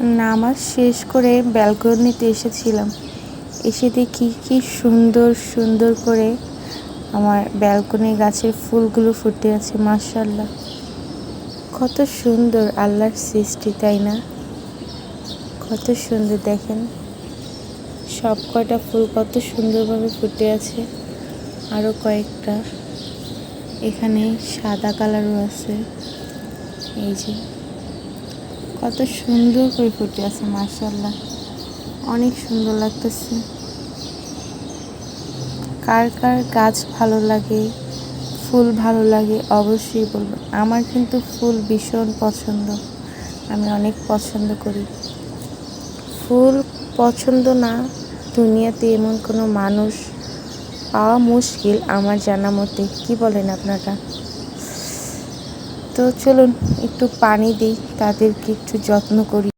নামাজ শেষ করে ব্যালকনিতে এসেছিলাম। এসে দেখি কি সুন্দর সুন্দর করে আমার ব্যালকনি গাছের ফুলগুলো ফুটে আছে মার্শাল্লাহ কত সুন্দর আল্লাহর সৃষ্টি, তাই না? কত সুন্দর, দেখেন। সব কয়টা ফুল কত সুন্দরভাবে ফুটে আছে। আরও কয়েকটা। এখানে সাদা কালারও আছে। এই যে কত সুন্দর করে ফুটে আছে মার্শাল্লাহ অনেক সুন্দর লাগতেছে। কার কার গাছ ভালো লাগে, ফুল ভালো লাগে, অবশ্যই বলবেন আমার কিন্তু ফুল ভীষণ পছন্দ। আমি অনেক পছন্দ করি। ফুল পছন্দ না, দুনিয়াতে এমন কোনো মানুষ পাওয়া মুশকিল আমার জানা মতে। কী বলেন আপনারা? তো চলুন একটু পানি দিই তাদেরকে একটু যত্ন করি।